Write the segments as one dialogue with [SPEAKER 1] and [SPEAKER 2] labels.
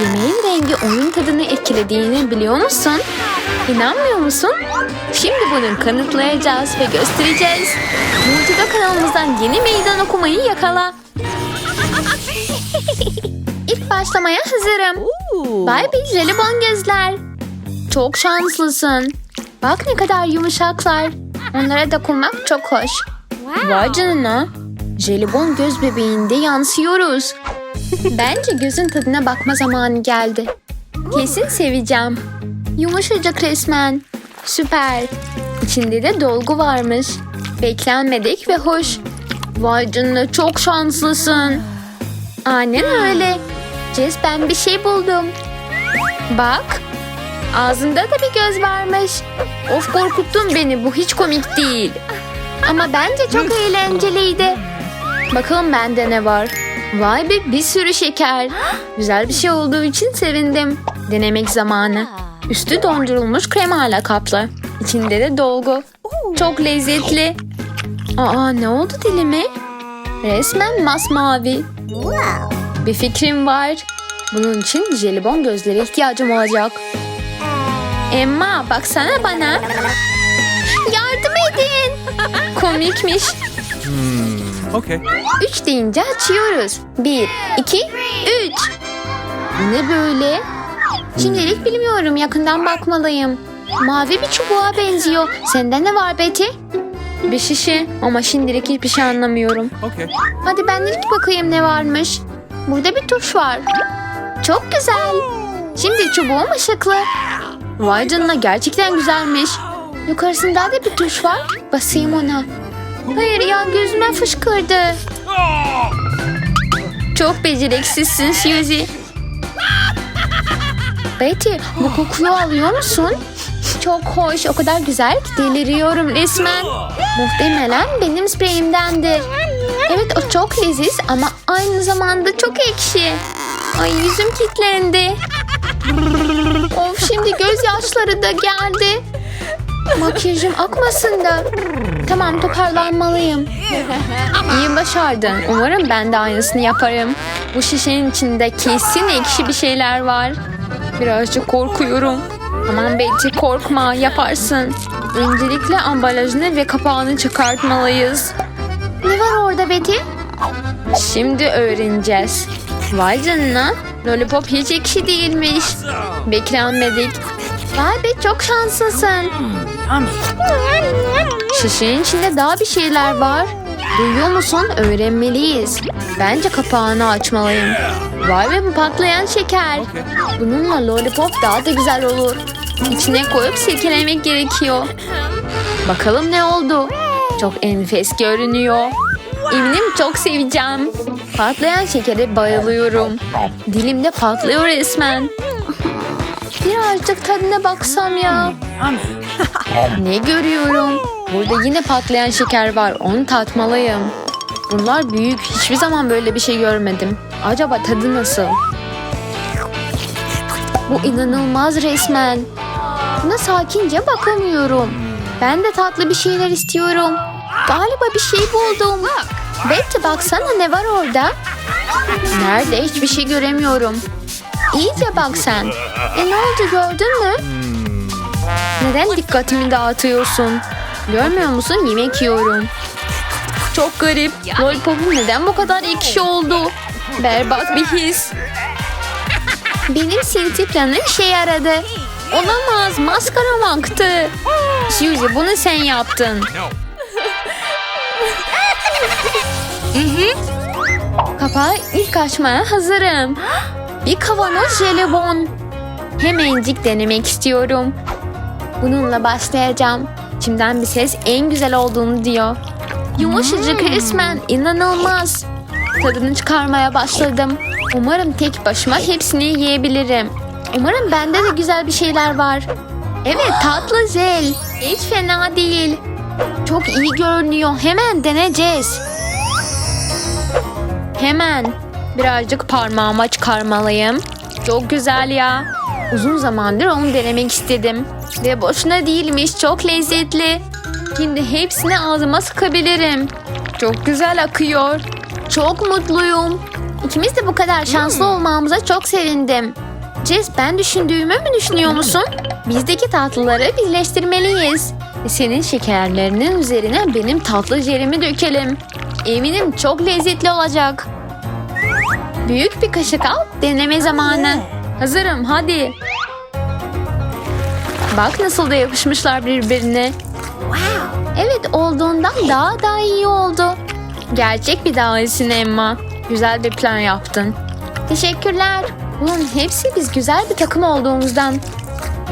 [SPEAKER 1] Yemeğin rengi onun tadını etkilediğini biliyor musun? İnanmıyor musun? Şimdi bunu kanıtlayacağız ve göstereceğiz. Multida kanalımızdan yeni meydan okumayı yakala. İlk başlamaya hazırım. Barbie jelibon gözler. Çok şanslısın. Bak ne kadar yumuşaklar. Onlara dokunmak çok hoş. Vay canına. Jelibon göz bebeğinde yansıyoruz. Bence gözün tadına bakma zamanı geldi. Kesin seveceğim. Yumuşacık resmen. Süper. İçinde de dolgu varmış. Beklenmedik ve hoş. Vay canına çok şanslısın. Aynen öyle. Jess ben bir şey buldum. Bak. Ağzında da bir göz varmış. Of korkuttun beni bu hiç komik değil. Ama bence çok eğlenceliydi. Bakalım bende ne var. Vay be bir sürü şeker. Güzel bir şey olduğu için sevindim. Denemek zamanı. Üstü dondurulmuş kremayla kaplı. İçinde de dolgu. Çok lezzetli. Aa ne oldu dilime? Resmen masmavi. Bir fikrim var. Bunun için jelibon gözlere ihtiyacım olacak. Emma baksana bana. Yardım edin. Komikmiş.
[SPEAKER 2] Okay.
[SPEAKER 1] Üç deyince açıyoruz. Bir, iki, üç. Ne böyle? Şimdilik bilmiyorum. Yakından bakmalıyım. Mavi bir çubuğa benziyor. Sende ne var Betty? Bir şişe ama şimdilik hiçbir şey anlamıyorum.
[SPEAKER 2] Okay.
[SPEAKER 1] Hadi ben ilk bakayım ne varmış. Burada bir tuş var. Çok güzel. Şimdi çubuğum ışıklı. Vay canına gerçekten güzelmiş. Yukarısında da bir tuş var. Basayım ona. Hayır ya gözüme fışkırdı. Çok beceriksizsin Suzy. Betty bu kokuyu alıyor musun? Çok hoş o kadar güzel ki deliriyorum resmen. Muhtemelen benim spreyimdendir. Evet o çok leziz ama aynı zamanda çok ekşi. Ay yüzüm kilitlendi. Of şimdi gözyaşları da geldi. Makyajım akmasın da. Tamam toparlanmalıyım. İyi başardın. Umarım ben de aynısını yaparım. Bu şişenin içinde kesin ekşi bir şeyler var. Birazcık korkuyorum. Aman Betty korkma yaparsın. Öncelikle ambalajını ve kapağını çıkartmalıyız. Ne var orada Betty? Şimdi öğreneceğiz. Vay canına. Lollipop hiç ekşi değilmiş. Beklenmedik. Vay be çok şanslısın. Şişenin içinde daha bir şeyler var. Duyuyor musun? Öğrenmeliyiz. Bence kapağını açmalıyım. Vay be bu patlayan şeker. Bununla lollipop daha da güzel olur. İçine koyup silkelemek gerekiyor. Bakalım ne oldu? Çok enfes görünüyor. Eminim çok seveceğim. Patlayan şekere bayılıyorum. Dilimde patlıyor resmen. Birazcık tadına baksam ya. Ne görüyorum? Burada yine patlayan şeker var. Onu tatmalıyım. Bunlar büyük. Hiçbir zaman böyle bir şey görmedim. Acaba tadı nasıl? Bu inanılmaz resmen. Buna sakince bakamıyorum. Ben de tatlı bir şeyler istiyorum. Galiba bir şey buldum. Betty baksana ne var orada? Nerede? Hiçbir şey göremiyorum. İyice bak sen. E ne oldu gördün mü? Neden dikkatimi dağıtıyorsun? Görmüyor musun? Yemek yiyorum. Çok garip. Lollipop'um neden bu kadar ekşi oldu? Berbat bir his. Benim sinti planım işe yaradı. Olamaz. Maskaram aktı. Suzy bunu sen yaptın. Kapağı ilk açmaya hazırım. Bir kavanoz jelibon. Hemencik denemek istiyorum. Bununla başlayacağım. İçimden bir ses en güzel olduğunu diyor. Yumuşacık resmen inanılmaz. Tadını çıkarmaya başladım. Umarım tek başıma hepsini yiyebilirim. Umarım bende de güzel bir şeyler var. Evet tatlı zel. Hiç fena değil. Çok iyi görünüyor. Hemen deneyeceğiz. Hemen. Birazcık parmağıma çıkarmalıyım. Çok güzel ya. Uzun zamandır onu denemek istedim. Ve boşuna değilmiş. Çok lezzetli. Şimdi hepsini ağzıma sıkabilirim. Çok güzel akıyor. Çok mutluyum. İkimiz de bu kadar şanslı olmamıza çok sevindim. Jess ben düşündüğümü mü düşünüyor musun? Bizdeki tatlıları birleştirmeliyiz. Senin şekerlerinin üzerine benim tatlı jelimi dökelim. Eminim çok lezzetli olacak. Büyük bir kaşık al, deneme zamanı. Hazırım, hadi. Bak nasıl da yapışmışlar birbirine. Evet, olduğundan daha da iyi oldu. Gerçek bir dahisin Emma. Güzel bir plan yaptın. Teşekkürler. Bunun hepsi biz güzel bir takım olduğumuzdan.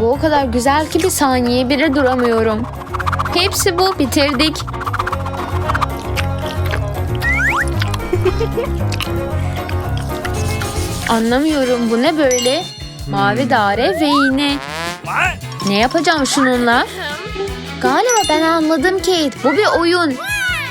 [SPEAKER 1] Bu o kadar güzel ki bir saniye bile duramıyorum. Hepsi bu, bitirdik. Anlamıyorum bu ne böyle? Mavi daire ve iğne. Ne yapacağım şununla? Galiba ben anladım Kate. Bu bir oyun.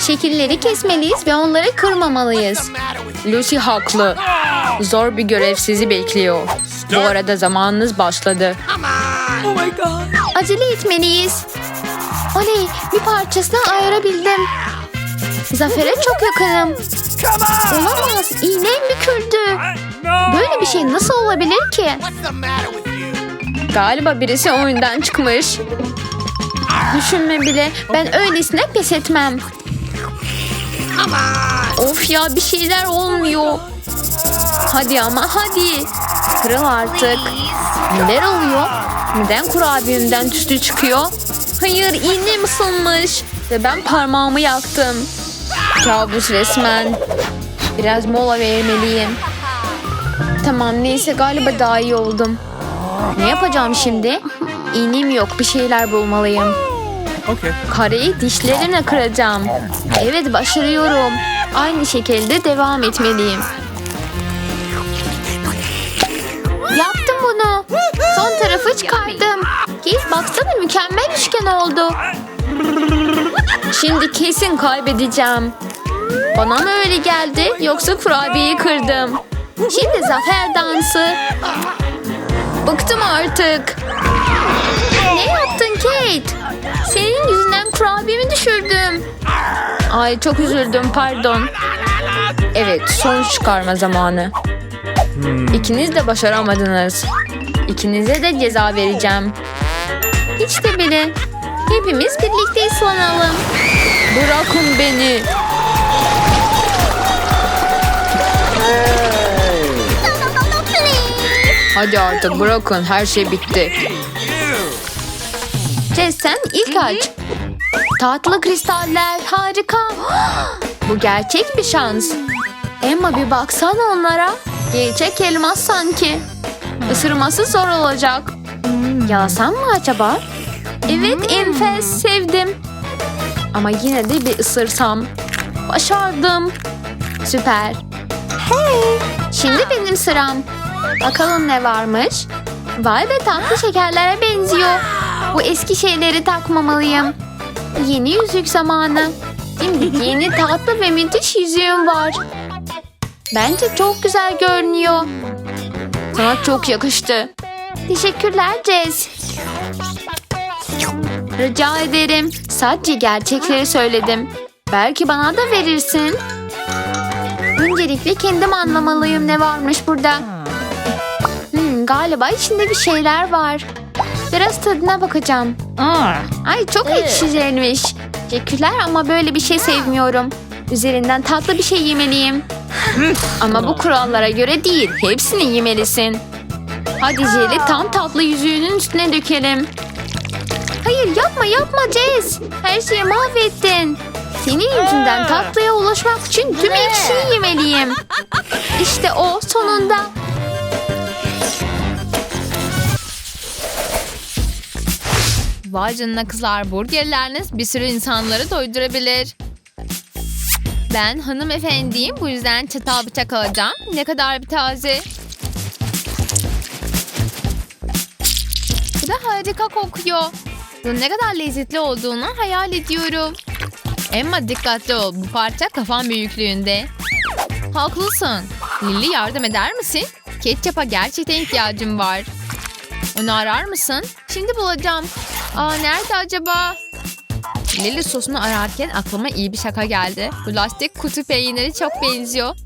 [SPEAKER 1] Şekilleri kesmeliyiz ve onları kırmamalıyız. Lucy haklı. Zor bir görev sizi bekliyor. Bu arada zamanınız başladı. Acele etmeliyiz. Oley bir parçasını ayırabildim. Zafere çok yakınım. Olamaz iğnem büküldü. Böyle bir şey nasıl olabilir ki? Galiba birisi oyundan çıkmış. Düşünme bile. Ben öylesine pes etmem. Of ya bir şeyler olmuyor. Hadi ama hadi. Kırıl artık. Neler oluyor? Neden kurabiyemden tüstü çıkıyor? Hayır iğnem ısınmış. Ve ben parmağımı yaktım. Kabus resmen. Biraz mola vermeliyim. Tamam neyse galiba daha iyi oldum. Ne yapacağım şimdi? İğnem yok bir şeyler bulmalıyım.
[SPEAKER 2] Okay.
[SPEAKER 1] Kareyi dişlerimle kıracağım. Evet başarıyorum. Aynı şekilde devam etmeliyim. Yaptım bunu. Son tarafı çıkardım. Keith baksana mükemmel üçgen oldu. Şimdi kesin kaybedeceğim. Bana mı öyle geldi yoksa kurabiyeyi kırdım. Şimdi zafer dansı. Bıktım artık. Ne yaptın Kate? Senin yüzünden kurabiyemi düşürdüm. Ay çok üzüldüm pardon. Evet sonuç çıkarma zamanı. İkiniz de başaramadınız. İkinize de ceza vereceğim. Hiç de bile. Hepimiz birlikte ıslanalım. Bırakın beni. Hadi artık bırakın her şey bitti. Jess sen ilk aç. Tatlı kristaller harika. Bu gerçek bir şans. Emma bir baksana onlara. Gerçek elmas sanki. Isırması zor olacak. Yalasam mı acaba? Evet enfes sevdim. Ama yine de bir ısırsam. Başardım. Süper. Hey. Şimdi benim sıram. Bakalım ne varmış. Vay be tatlı şekerlere benziyor. Bu eski şeyleri takmamalıyım. Yeni yüzük zamanı. Şimdi yeni tatlı ve müthiş yüzüğüm var. Bence çok güzel görünüyor. Sana çok yakıştı. Teşekkürler Jess. Rica ederim. Sadece gerçekleri söyledim. Belki bana da verirsin. Öncelikle kendim anlamalıyım ne varmış burada. Galiba içinde bir şeyler var. Biraz tadına bakacağım. Ay çok ekşicelmiş. Teşekkürler ama böyle bir şey sevmiyorum. Üzerinden tatlı bir şey yemeliyim. ama bu kurallara göre değil. Hepsini yemelisin. Hadi jeli tam tatlı yüzüğünün üstüne dökelim. Hayır yapma yapma Jess. Her şeyi mahvettin. Senin yüzünden tatlıya ulaşmak için tüm ekşiyi yemeliyim. İşte o sonunda.
[SPEAKER 3] Vay canına kızlar burgerleriniz bir sürü insanları doydurabilir. Ben hanımefendiyim bu yüzden çatal bıçak alacağım. Ne kadar bir taze. Bu da harika kokuyor. Bunun ne kadar lezzetli olduğunu hayal ediyorum. Emma dikkatli ol bu parça kafan büyüklüğünde. Haklısın. Lily yardım eder misin? Ketçapa gerçekten ihtiyacım var. Onu arar mısın? Şimdi bulacağım. Aa nerede acaba? Lily sosunu ararken aklıma iyi bir şaka geldi. Bu lastik kutu peyniri çok benziyor.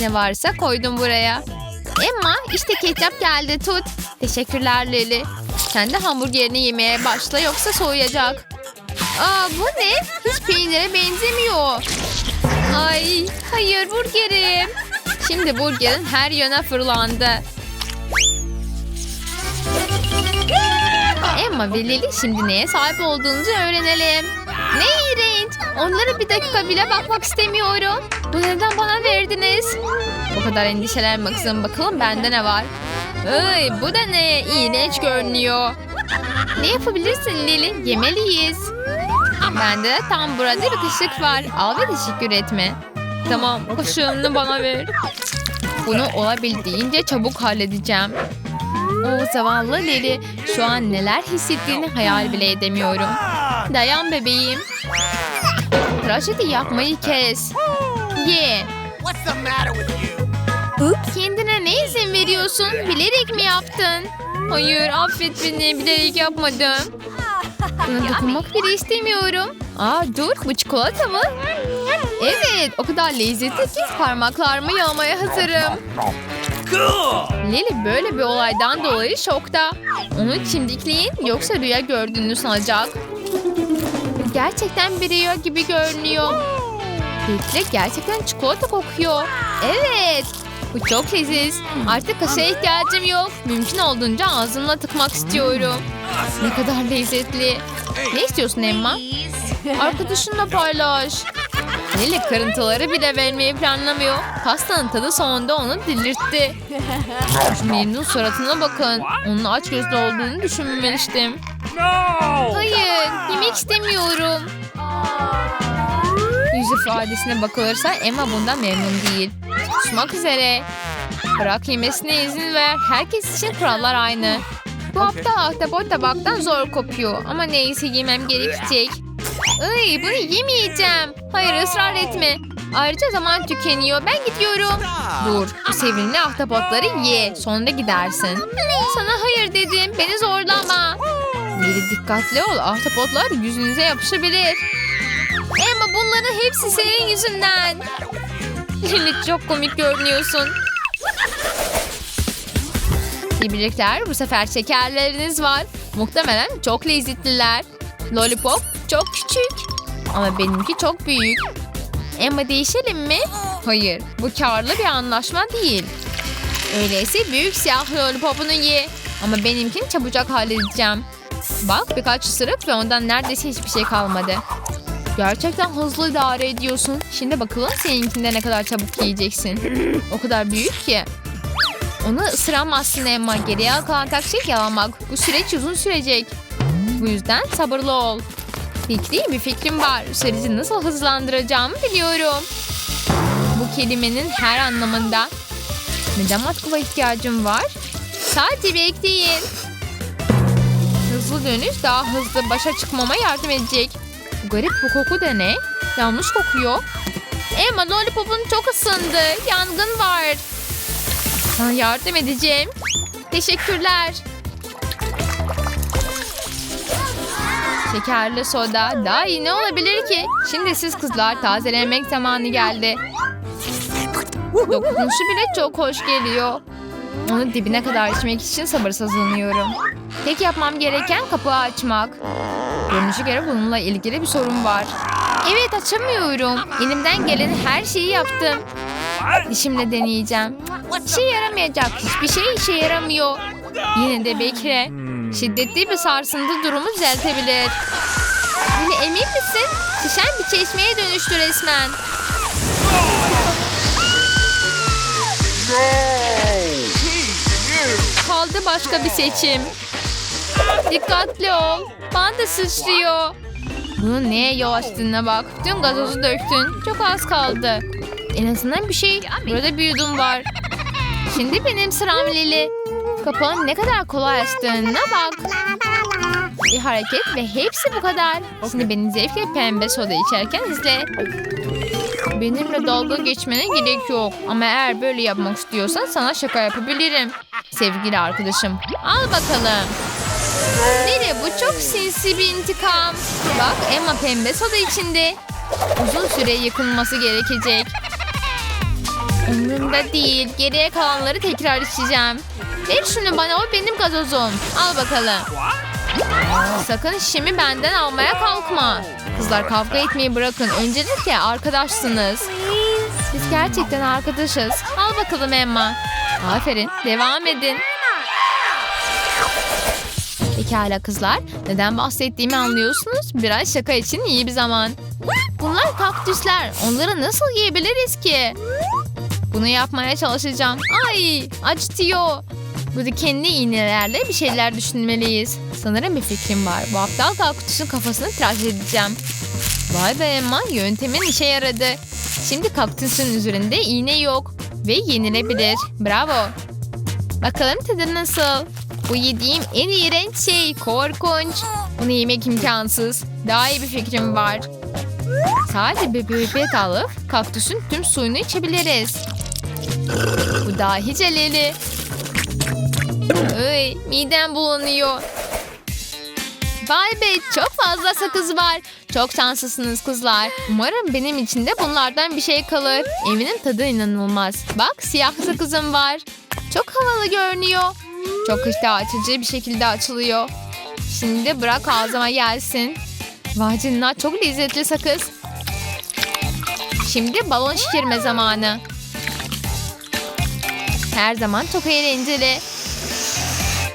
[SPEAKER 3] Ne varsa koydum buraya. Emma işte ketçap geldi tut. Teşekkürler Leli. Sen de hamburgerini yemeye başla yoksa soğuyacak. Aa bu ne? Hiç peynire benzemiyor. Ay hayır burgerim. Şimdi burgerin her yöne fırlandı. Emma ve Lili şimdi neye sahip olduğunuzu öğrenelim. Ne iğrenç. Onlara bir dakika bile bakmak istemiyorum. Bu neden bana verdiniz? O kadar endişelenme kızım. Bakalım bende ne var. Ay bu da ne? İğrenç görünüyor. Ne yapabilirsin Lili? Yemeliyiz. Bende de tam burada bir kaşık var. Al ve teşekkür etme. Tamam kaşığını bana ver. Bunu olabildiğince çabuk halledeceğim. O zavallı Lili şu an neler hissettiğini hayal bile edemiyorum. Dayan bebeğim. Trajedi yapmayı kes. Ye.
[SPEAKER 4] You?
[SPEAKER 3] Kendine ne izin veriyorsun? Bilerek mi yaptın? Hayır affet beni bilerek yapmadım. Buna dokunmak bile istemiyorum. Aa dur bu çikolata mı? Evet o kadar lezzetli ki parmaklarımı yalamaya hazırım.
[SPEAKER 4] Cool!
[SPEAKER 3] Lili böyle bir olaydan dolayı şokta. Onu çimdikleyin yoksa rüya gördüğünü sanacak. Gerçekten bir rüya gibi görünüyor. Bekle gerçekten çikolata kokuyor. Evet. Bu çok leziz. Artık kaşığa ihtiyacım yok. Mümkün olduğunca ağzımla tıkmak istiyorum. Ne kadar lezzetli. Ne istiyorsun Emma? Arkadaşınla paylaş. Lili kırıntıları bile vermeyi planlamıyor. Pastanın tadı sonunda onu delirtti. Memnun suratına bakın. Onun aç gözlü olduğunu düşünmemiştim. Hayır, yemek istemiyorum. Yüz ifadesine bakılırsa Emma bundan memnun değil. Susmak üzere. Bırak yemesine izin ver. Herkes için kurallar aynı. Bu aptal ahtapot tabaktan zor kopuyor. Ama neyse yemem gerekecek. Ay bunu yemeyeceğim. Hayır ısrar etme. Ayrıca zaman tükeniyor. Ben gidiyorum. Dur. Bu sevimli ahtapotları ye. Sonra gidersin. Sana hayır dedim. Beni zorlama. Lili dikkatli ol. Ahtapotlar yüzünüze yapışabilir. Emma bunların hepsi senin yüzünden. Lili çok komik görünüyorsun. Tebrikler. Bu sefer şekerleriniz var. Muhtemelen çok lezzetliler. Lollipop çok küçük. Ama benimki çok büyük. Emma değişelim mi? Hayır. Bu karlı bir anlaşma değil. Öyleyse büyük siyah lollipopunu ye. Ama benimkini çabucak halledeceğim. Bak birkaç ısırık ve ondan neredeyse hiçbir şey kalmadı. Gerçekten hızlı idare ediyorsun. Şimdi bakalım seninkinde ne kadar çabuk yiyeceksin. O kadar büyük ki. Onu ısıramazsın Emma. Geriye kalan tek şey yalamak. Bu süreç uzun sürecek. Bu yüzden sabırlı ol. Fikri bir fikrim var. Süreci nasıl hızlandıracağımı biliyorum. Bu kelimenin her anlamında. Neden matkula ihtiyacım var? Sadece bekleyin. Hızlı dönüş daha hızlı başa çıkmama yardım edecek. Bu garip bu koku da ne? Yanlış kokuyor. Emma lollipopun çok ısındı. Yangın var. Sana yardım edeceğim. Teşekkürler. Şekerli soda. Daha iyi ne olabilir ki? Şimdi siz kızlar tazelemek zamanı geldi. Dokunuşu bile çok hoş geliyor. Onu dibine kadar içmek için sabırsızlanıyorum. Tek yapmam gereken kapağı açmak. Görünüşe göre bununla ilgili bir sorun var. Evet açamıyorum. Elimden gelen her şeyi yaptım. Dişimle deneyeceğim. İşe yaramayacak. Hiçbir şey işe yaramıyor. Yine de bekle. Şiddetli bir sarsıntı durumu düzeltebilir. Yine emin misin? Şişen bir çeşmeye dönüştü resmen. Kaldı başka bir seçim. Dikkatli ol. Bana sıçrıyor. Bunun neye yol açtığına bak. Tüm gazozu döktün. Çok az kaldı. En azından bir şey. Burada bir yudum var. Şimdi benim sıram Lili. Kapağın ne kadar kolay açtığına bak. Bir hareket ve hepsi bu kadar. Şimdi beni zevkle pembe soda içerken izle. Benimle dalga geçmene gerek yok. Ama eğer böyle yapmak istiyorsan sana şaka yapabilirim. Sevgili arkadaşım. Al bakalım. Lili bu çok sinsi bir intikam. Bak Emma pembe soda içinde. Uzun süre yıkılması gerekecek. Umurumda değil. Geriye kalanları tekrar içeceğim. Ver şunu bana o benim gazozum. Al bakalım. Sakın şişimi benden almaya kalkma. Kızlar kavga etmeyi bırakın. Öncelikle arkadaşsınız. Biz gerçekten arkadaşız. Al bakalım Emma. Aferin. Devam edin. Pekala kızlar. Neden bahsettiğimi anlıyorsunuz. Biraz şaka için iyi bir zaman. Bunlar kaktüsler. Onları nasıl yiyebiliriz ki? Bunu yapmaya çalışacağım. Ay acıtıyor. Bu dikenli iğnelerle bir şeyler düşünmeliyiz. Sanırım bir fikrim var. Bu aptal kaktüsün kafasını tıraş edeceğim. Vay be Emma yöntemin işe yaradı. Şimdi kaktüsün üzerinde iğne yok. Ve yenilebilir. Bravo. Bakalım tadı nasıl? Bu yediğim en iğrenç şey. Korkunç. Bunu yemek imkansız. Daha iyi bir fikrim var. Sadece bir pipet alıp kaktüsün tüm suyunu içebiliriz. Bu dahice Leli. Ay, midem bulanıyor. Vay be çok fazla sakız var. Çok şanslısınız kızlar. Umarım benim için de bunlardan bir şey kalır. Eminim tadı inanılmaz. Bak siyah sakızım var. Çok havalı görünüyor. Çok iştah açıcı bir şekilde açılıyor. Şimdi bırak ağzıma gelsin. Vay canına çok lezzetli sakız. Şimdi balon şişirme zamanı. Her zaman çok eğlenceli.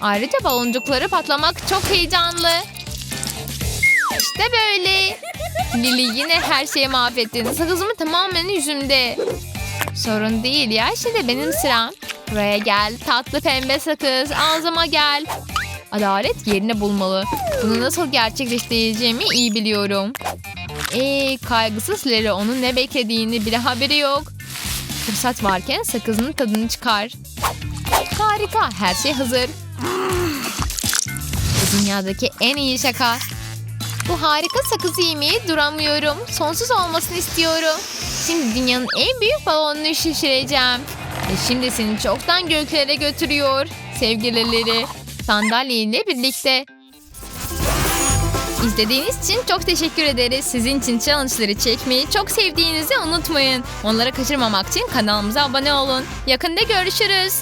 [SPEAKER 3] Ayrıca baloncukları patlamak çok heyecanlı. İşte böyle. Lili yine her şeyi mahvettin. Sakızımı tamamen yüzümde. Sorun değil ya şimdi benim sıram. Buraya gel tatlı pembe sakız ağzıma gel. Adalet yerini bulmalı. Bunu nasıl gerçekleştireceğimi iyi biliyorum. Eee kaygısız Larry onun ne beklediğini bile haberi yok. Fırsat varken sakızın tadını çıkar. Harika her şey hazır. Bu dünyadaki en iyi şaka. Bu harika sakızı yemeye duramıyorum. Sonsuz olmasını istiyorum. Şimdi dünyanın en büyük balonunu şişireceğim. Ve şimdi seni çoktan göklere götürüyor. Sevgilileri sandalyeyle birlikte. İzlediğiniz için çok teşekkür ederiz. Sizin için challenge'ları çekmeyi çok sevdiğinizi unutmayın. Onları kaçırmamak için kanalımıza abone olun. Yakında görüşürüz.